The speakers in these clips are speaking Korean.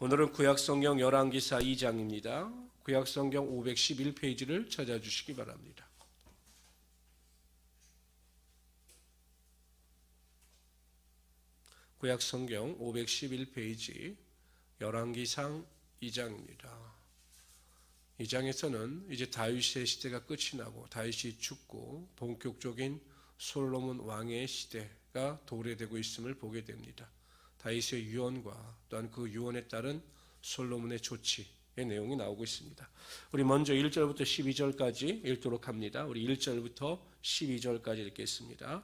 오늘은 구약성경 열왕기사 2장입니다. 구약성경 511페이지를 찾아주시기 바랍니다. 구약성경 511페이지 열왕기상 2장입니다. 이 장에서는 이제 다윗의 시대가 끝이 나고 다윗이 죽고 본격적인 솔로몬 왕의 시대가 도래되고 있음을 보게 됩니다. 다윗의 유언과 또한 그 유언에 따른 솔로몬의 조치의 내용이 나오고 있습니다. 우리 먼저 1절부터 12절까지 읽도록 합니다. 우리 1절부터 12절까지 읽겠습니다.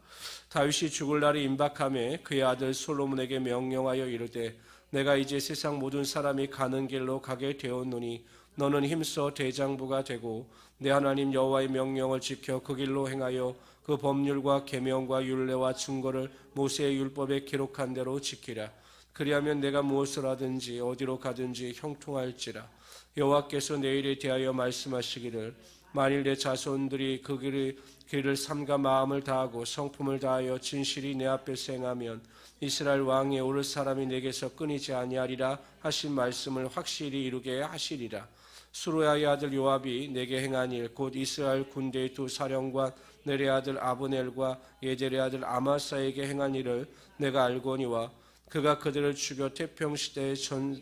다윗이 죽을 날이 임박함에 그의 아들 솔로몬에게 명령하여 이르되 내가 이제 세상 모든 사람이 가는 길로 가게 되었노니 너는 힘써 대장부가 되고 내 하나님 여호와의 명령을 지켜 그 길로 행하여 그 법률과 계명과 율례와 증거를 모세의 율법에 기록한 대로 지키라. 그리하면 내가 무엇을 하든지 어디로 가든지 형통할지라. 여호와께서 내일에 대하여 말씀하시기를 만일 내 자손들이 그 길을, 삼가 마음을 다하고 성품을 다하여 진실이 내 앞에서 행하면 이스라엘 왕이 오를 사람이 내게서 끊이지 아니하리라 하신 말씀을 확실히 이루게 하시리라. 수로야의 아들 요압이 내게 행한 일 곧 이스라엘 군대의 두 사령관 내레 아들 아브넬과 예델의 아들 아마사에게 행한 일을 내가 알거니와 그가 그들을 죽여 태평 시대에 전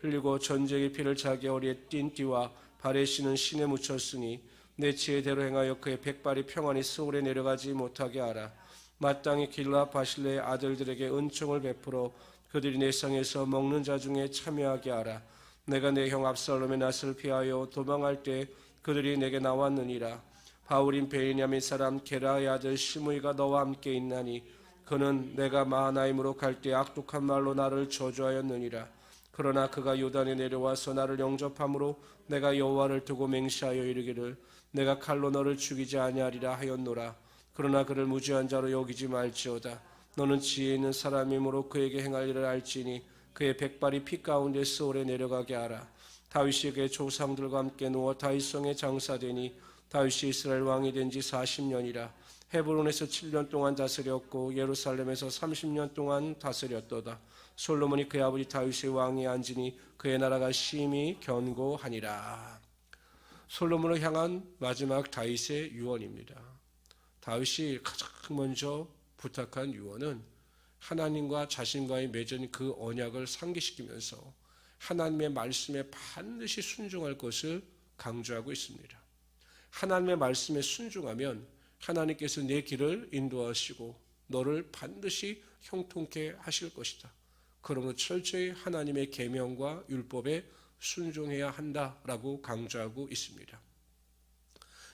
흘리고 전쟁의 피를 자기 어리에 띈 띠와 발에 신은 신에 묻혔으니 내 지혜대로 행하여 그의 백발이 평안히 서울에 내려가지 못하게 하라 마땅히 길라 바실레의 아들들에게 은총을 베풀어 그들이 내 상에서 먹는 자 중에 참여하게 하라. 내가 내 형 압살롬의 낯을 피하여 도망할 때 그들이 내게 나왔느니라. 바울인 베냐민 사람 게라의 아들 시므이가 너와 함께 있나니 그는 내가 마하나임으로 갈 때 악독한 말로 나를 저주하였느니라. 그러나 그가 요단에 내려와서 나를 영접함으로 내가 여호와를 두고 맹시하여 이르기를 내가 칼로 너를 죽이지 아니하리라 하였노라 그러나 그를 무지한 자로 여기지 말지어다. 너는 지혜 있는 사람이므로 그에게 행할 일을 알지니 그의 백발이 피 가운데 서울에 내려가게 하라. 그의 조상들과 함께 누워 다윗성에 장사되니 다윗이 이스라엘 왕이 된 지 40년이라. 헤브론에서 7년 동안 다스렸고 예루살렘에서 30년 동안 다스렸도다. 솔로몬이 그의 아버지 다윗의 왕이 앉으니 그의 나라가 심히 견고하니라. 솔로몬을 향한 마지막 다윗의 유언입니다 다윗이 가장 먼저 부탁한 유언은 하나님과 자신과의 맺은 그 언약을 상기시키면서 하나님의 말씀에 반드시 순종할 것을 강조하고 있습니다. 하나님의 말씀에 순종하면 하나님께서 내 길을 인도하시고 너를 반드시 형통케 하실 것이다. 그러므로 철저히 하나님의 계명과 율법에 순종해야 한다라고 강조하고 있습니다.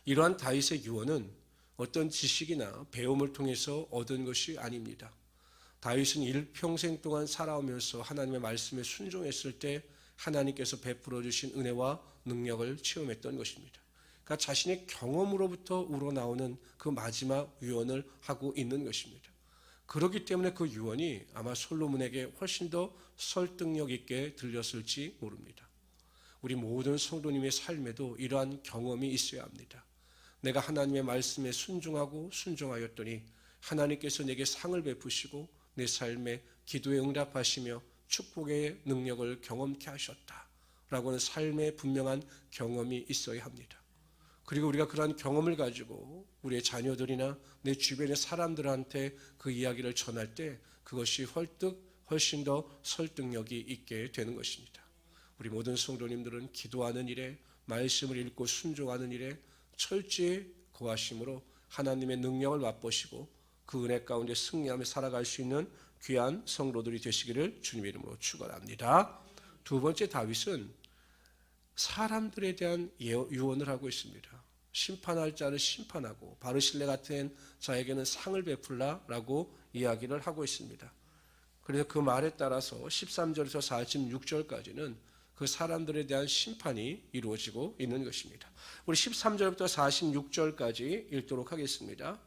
이러한 다윗의 유언은 어떤 지식이나 배움을 통해서 얻은 것이 아닙니다. 다윗은 일평생 동안 살아오면서 하나님의 말씀에 순종했을 때 하나님께서 베풀어 주신 은혜와 능력을 체험했던 것입니다. 그러니까 자신의 경험으로부터 우러나오는 그 마지막 유언을 하고 있는 것입니다. 그렇기 때문에 그 유언이 아마 솔로몬에게 훨씬 더 설득력 있게 들렸을지 모릅니다. 우리 모든 성도님의 삶에도 이러한 경험이 있어야 합니다. 내가 하나님의 말씀에 순종하고 순종하였더니 하나님께서 내게 상을 베푸시고 내 삶에 기도에 응답하시며 축복의 능력을 경험케 하셨다. 라고는 삶의 분명한 경험이 있어야 합니다. 그리고 우리가 그러한 경험을 가지고 우리의 자녀들이나 내 주변의 사람들한테 그 이야기를 전할 때 그것이 헐떡 훨씬 더 설득력이 있게 되는 것입니다. 우리 모든 성도님들은 기도하는 일에 말씀을 읽고 순종하는 일에 철저히 거하심으로 하나님의 능력을 맛보시고 그 은혜 가운데 승리하며 살아갈 수 있는 귀한 성도들이 되시기를 주님의 이름으로 축원합니다. 두 번째 다윗은 사람들에 대한 유언을 하고 있습니다. 심판할 자를 심판하고 바르실레 같은 자에게는 상을 베풀라라고 이야기를 하고 있습니다. 그래서 그 말에 따라서 13절에서 46절까지는 그 사람들에 대한 심판이 이루어지고 있는 것입니다. 우리 13절부터 46절까지 읽도록 하겠습니다.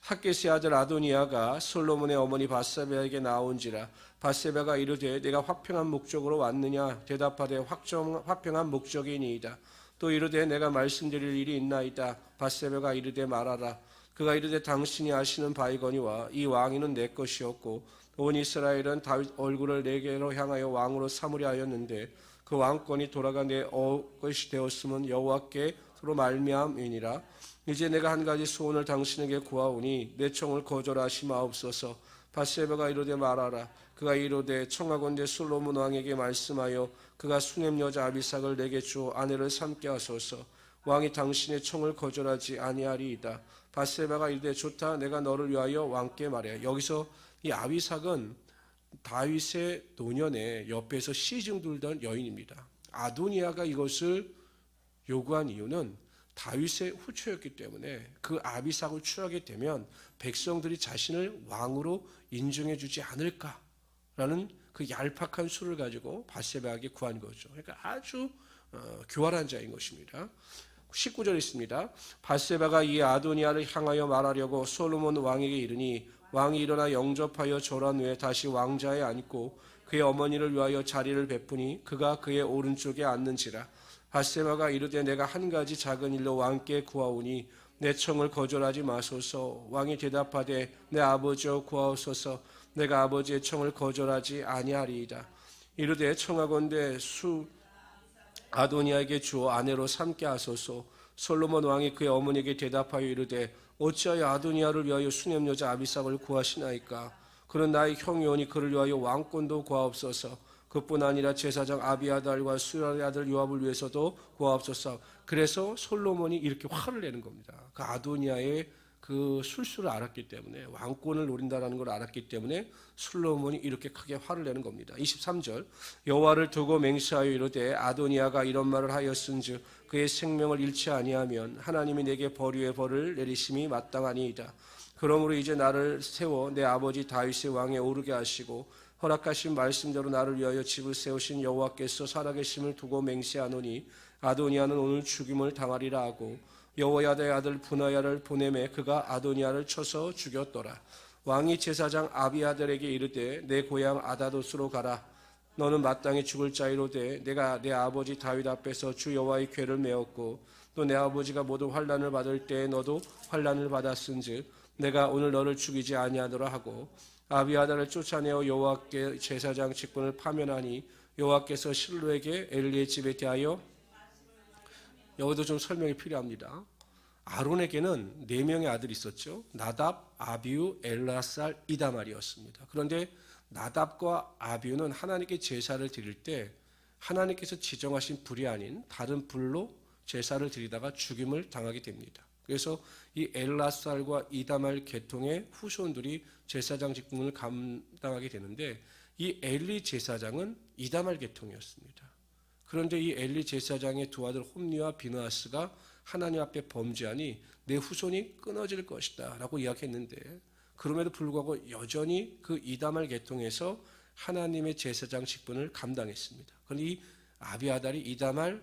학계스의 아들 아도니아가 솔로몬의 어머니 바세바에게 나온지라 바세바가 이르되 내가 화평한 목적으로 왔느냐 대답하되 확정, 화평한 목적이니이다. 또 이르되 내가 말씀드릴 일이 있나이다. 바세바가 이르되 말하라. 그가 이르되 당신이 아시는 바이거니와 이 왕위는 내 것이었고 온 이스라엘은 다윗 얼굴을 내게로 향하여 왕으로 삼으려 하였는데 그 왕권이 돌아가 내 어- 것이 되었으면 여호와께로 말미암이니라. 이제 내가 한 가지 소원을 당신에게 구하오니 내 청을 거절하시 마옵소서. 바세바가 이르되 말하라. 그가 이르되 청하건대 솔로몬 왕에게 말씀하여 그가 수냄 여자 아비삭을 내게 주어 아내를 삼게 하소서. 왕이 당신의 청을 거절하지 아니하리이다 바세바가 이르되 좋다 내가 너를 위하여 왕께 말해 여기서 이 아비삭은 다윗의 노년에 옆에서 시중 들던 여인입니다 아도니아가 이것을 요구한 이유는 다윗의 후초였기 때문에 그 아비삭을 취하게 되면 백성들이 자신을 왕으로 인정해 주지 않을까라는 그 얄팍한 수를 가지고 바세바에게 구한 거죠. 그러니까 아주 어, 교활한 자인 것입니다. 19절 있습니다. 바세바가 이 아도니아를 향하여 말하려고 솔로몬 왕에게 이르니 왕이 일어나 영접하여 절한 후에 다시 왕자에 앉고 그의 어머니를 위하여 자리를 베푸니 그가 그의 오른쪽에 앉는지라. 바세바가 이르되 내가 한 가지 작은 일로 왕께 구하오니 내 청을 거절하지 마소서. 왕이 대답하되 내 아버지여 구하옵소서. 내가 아버지의 청을 거절하지 아니하리이다. 이르되 청하건대 수 아도니아에게 주어 아내로 삼게 하소서. 솔로몬 왕이 그의 어머니에게 대답하여 이르되 어찌하여 아도니아를 위하여 수냄 여자 아비삭을 구하시나이까? 그는 나의 형이오니 그를 위하여 왕권도 구하옵소서. 그뿐 아니라 제사장 아비아달과 수라의 아들 요압을 위해서도 구하옵소서. 그래서 솔로몬이 이렇게 화를 내는 겁니다. 그 아도니아의 그 술수를 알았기 때문에 왕권을 노린다라는 걸 알았기 때문에 솔로몬이 이렇게 크게 화를 내는 겁니다. 23절 여호와를 두고 맹세하여 이르되 아도니아가 이런 말을 하였은즉 그의 생명을 잃지 아니하면 하나님이 내게 벌위의 벌을 내리심이 마땅하니이다. 그러므로 이제 나를 세워 내 아버지 다윗의 왕에 오르게 하시고 허락하신 말씀대로 나를 위하여 집을 세우신 여호와께서 살아계심을 두고 맹세하노니 아도니아는 오늘 죽임을 당하리라 하고 여호야다의 아들 분하야를 보내매 그가 아도니아를 쳐서 죽였더라. 왕이 제사장 아비아들에게 이르되 내 고향 아다도스로 가라. 너는 마땅히 죽을 자이로되 내가 내 아버지 다윗 앞에서 주 여호와의 궤를 메었고 또 내 아버지가 모두 환란을 받을 때에 너도 환란을 받았은즉 내가 오늘 너를 죽이지 아니하노라 하고 아비아다를 쫓아내어 여호와께 제사장 직분을 파면하니 여호와께서 실로에게 엘리의 집에 대하여 여기도 좀 설명이 필요합니다. 아론에게는 네 명의 아들이 있었죠. 나답, 아비우, 엘라살, 이다말이었습니다. 그런데 나답과 아비우는 하나님께 제사를 드릴 때 하나님께서 지정하신 불이 아닌 다른 불로 제사를 드리다가 죽임을 당하게 됩니다. 그래서 이 엘라살과 이다말 계통의 후손들이 제사장 직분을 감당하게 되는데 이 엘리 제사장은 이다말 계통이었습니다. 그런데 이 엘리 제사장의 두 아들 홈리와 비누아스가 하나님 앞에 범죄하니 내 후손이 끊어질 것이다 라고 이야기했는데 그럼에도 불구하고 여전히 그 이다말 계통에서 하나님의 제사장 직분을 감당했습니다. 그런데 이 아비아달이 이다말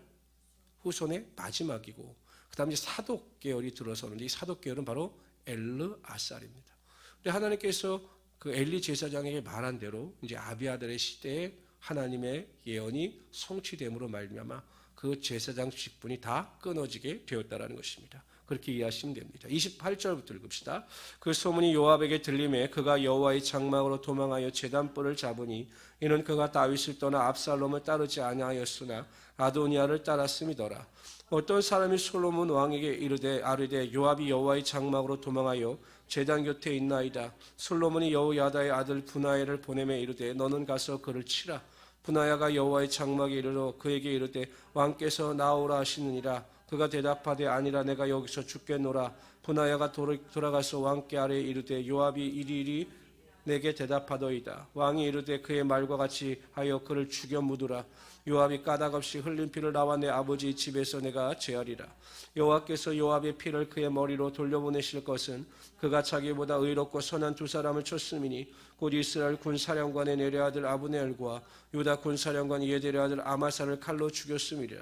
후손의 마지막이고 그 다음에 사독 계열이 들어서는데 이 사독 계열은 바로 엘르 아살입니다. 근데 하나님께서 그 엘리 제사장에게 말한 대로 이제 아비아달의 시대에 하나님의 예언이 성취됨으로 말미암아 그 제사장 직분이 다 끊어지게 되었다라는 것입니다. 그렇게 이해하시면 됩니다. 28절부터 읽읍시다. 그 소문이 요압에게 들림에 그가 여호와의 장막으로 도망하여 제단불을 잡으니 이는 그가 다윗을 떠나 압살롬을 따르지 아니하였으나 아도니아를 따랐음이더라. 어떤 사람이 솔로몬 왕에게 이르되 아르되 요압이 여호와의 장막으로 도망하여 제단 곁에 있나이다. 솔로몬이 여호야다의 아들 분하야를 보내매 이르되 너는 가서 그를 치라. 분하야가 여호와의 장막에 이르러 그에게 이르되 왕께서 나오라 하시느니라. 그가 대답하되 아니라 내가 여기서 죽겠노라. 분하야가 돌아가서 왕께 아래 이르되 요압이 이리이리 내게 대답하더이다. 왕이 이르되 그의 말과 같이 하여 그를 죽여 묻으라. 요압이 까닭없이 흘린 피를 나와 내 아버지 집에서 내가 제하리라. 여호와께서 요압의 피를 그의 머리로 돌려보내실 것은 그가 자기보다 의롭고 선한 두 사람을 쳤음이니 곧 이스라엘 군 사령관의 내려 아들 아브넬과 유다 군 사령관 예델의 아들 아마사를 칼로 죽였음이라.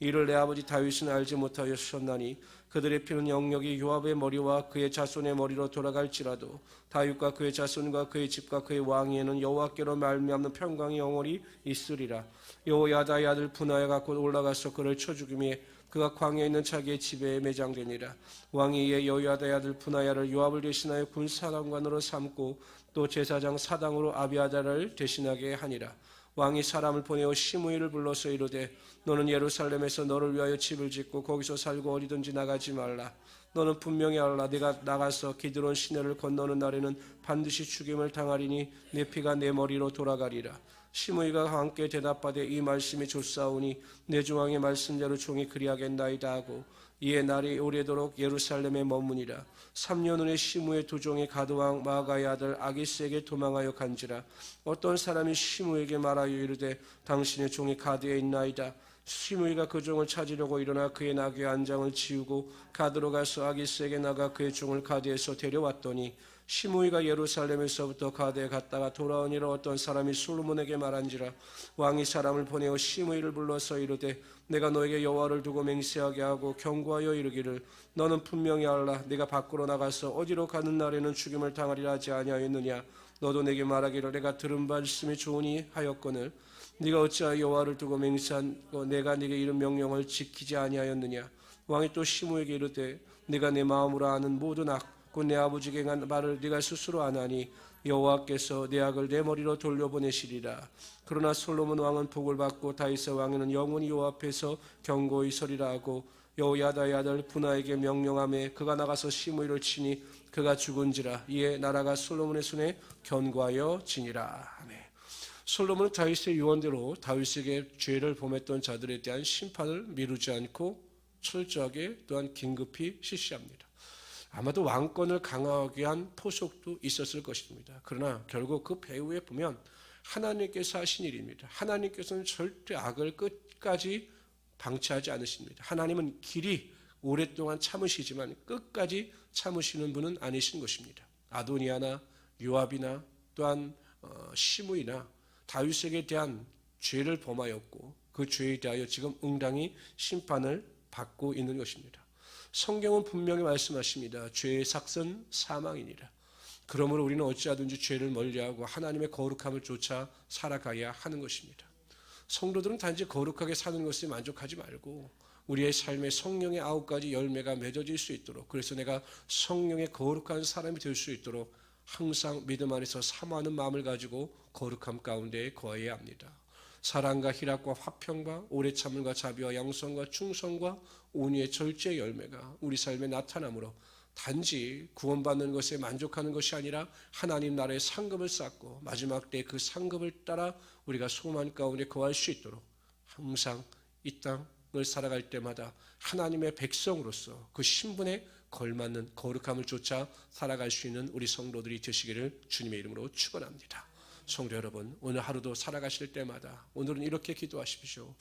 이를 내 아버지 다윗은 알지 못하였었나니 그들의 피는 영역이 요압의 머리와 그의 자손의 머리로 돌아갈지라도 다윗과 그의 자손과 그의 집과 그의 왕위에는 여호와께로 말미암는 평강이 영원히 있으리라. 여호야다의 아들 분하야가 곧 올라가서 그를 쳐 죽임에 그가 광야에 있는 자기의 집에 매장되니라. 왕이 이에 여호야다의 아들 분하야를 요압을 대신하여 군사령관으로 삼고 또 제사장 사당으로 아비아다를 대신하게 하니라 왕이 사람을 보내어 시므이를 불러서 이르되 너는 예루살렘에서 너를 위하여 집을 짓고 거기서 살고 어디든지 나가지 말라. 너는 분명히 알라. 내가 나가서 기드론 시내를 건너는 날에는 반드시 죽임을 당하리니 내 피가 내 머리로 돌아가리라. 시므이가 함께 대답하되 이 말씀이 좋사오니 내 중앙의 말씀대로 종이 그리하겠나이다 하고 이에 날이 오래도록 예루살렘에 머무니라. 3년 후에 시므의 두 종이 가드왕 마가의 아들 아기스에게 도망하여 간지라. 어떤 사람이 시므에게 말하여 이르되 당신의 종이 가드에 있나이다. 시므이가 그 종을 찾으려고 일어나 그의 나귀의 안장을 지우고 가드로 가서 아기스에게 나가 그의 종을 가드에서 데려왔더니 시므이가 예루살렘에서부터 가드에 갔다가 돌아오니라 어떤 사람이 솔로몬에게 말한지라 왕이 사람을 보내어 시므이를 불러서 이르되 내가 너에게 여호와를 두고 맹세하게 하고 경고하여 이르기를 너는 분명히 알라 내가 밖으로 나가서 어디로 가는 날에는 죽임을 당하리라 하지 아니하였느냐 너도 내게 말하기를 내가 들은 말씀이 좋으니 하였거늘 네가 어찌하여 여호와를 두고 맹세하고 내가 네게 이런 명령을 지키지 아니하였느냐 왕이 또 시므에게 이르되 네가 내 마음으로 아는 모든 악 고내 아버지에게 한 말을 네가 스스로 아나니 여호와께서 내 악을 내 머리로 돌려보내시리라 그러나 솔로몬 왕은 복을 받고 다윗의 왕에는 영원히 여호와 앞에서 경고히 서리라 하고 여호야다의 아들 분하에게 명령함에 그가 나가서 시므이를 치니 그가 죽은지라 이에 나라가 솔로몬의 손에 견고하여 지니라 아멘. 솔로몬은 다윗의 유언대로 다윗에게 죄를 범했던 자들에 대한 심판을 미루지 않고 철저하게 또한 긴급히 실시합니다. 아마도 왕권을 강화하기 위한 포석도 있었을 것입니다. 그러나 결국 그 배후에 보면 하나님께서 하신 일입니다. 하나님께서는 절대 악을 끝까지 방치하지 않으십니다. 하나님은 길이 오랫동안 참으시지만 끝까지 참으시는 분은 아니신 것입니다. 아도니아나 요압이나 또한 어, 시므이나 다윗에게 대한 죄를 범하였고 그 죄에 대하여 지금 응당히 심판을 받고 있는 것입니다. 성경은 분명히 말씀하십니다. 죄의 삭선 사망이니라. 그러므로 우리는 어찌하든지 죄를 멀리하고 하나님의 거룩함을 쫓아 살아가야 하는 것입니다. 성도들은 단지 거룩하게 사는 것에 만족하지 말고 우리의 삶에 성령의 아홉 가지 열매가 맺어질 수 있도록 그래서 내가 성령의 거룩한 사람이 될 수 있도록 항상 믿음 안에서 사모하는 마음을 가지고 거룩함 가운데 거해야 합니다. 사랑과 희락과 화평과 오래 참을과 자비와 양성과 충성과 온유의 절제 열매가 우리 삶에 나타나므로 단지 구원받는 것에 만족하는 것이 아니라 하나님 나라의 상급을 쌓고 마지막 때 그 상급을 따라 우리가 소만 가운데 거할 수 있도록 항상 이 땅을 살아갈 때마다 하나님의 백성으로서 그 신분에 걸맞는 거룩함을 쫓아 살아갈 수 있는 우리 성도들이 되시기를 주님의 이름으로 축원합니다. 성도 여러분, 오늘 하루도 살아가실 때마다 오늘은 이렇게 기도하십시오.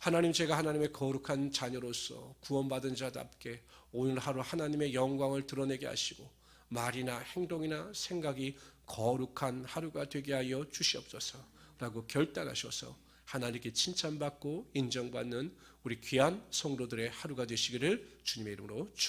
하나님 제가 하나님의 거룩한 자녀로서 구원받은 자답게 오늘 하루 하나님의 영광을 드러내게 하시고 말이나 행동이나 생각이 거룩한 하루가 되게 하여 주시옵소서라고 결단하셔서 하나님께 칭찬받고 인정받는 우리 귀한 성도들의 하루가 되시기를 주님의 이름으로 축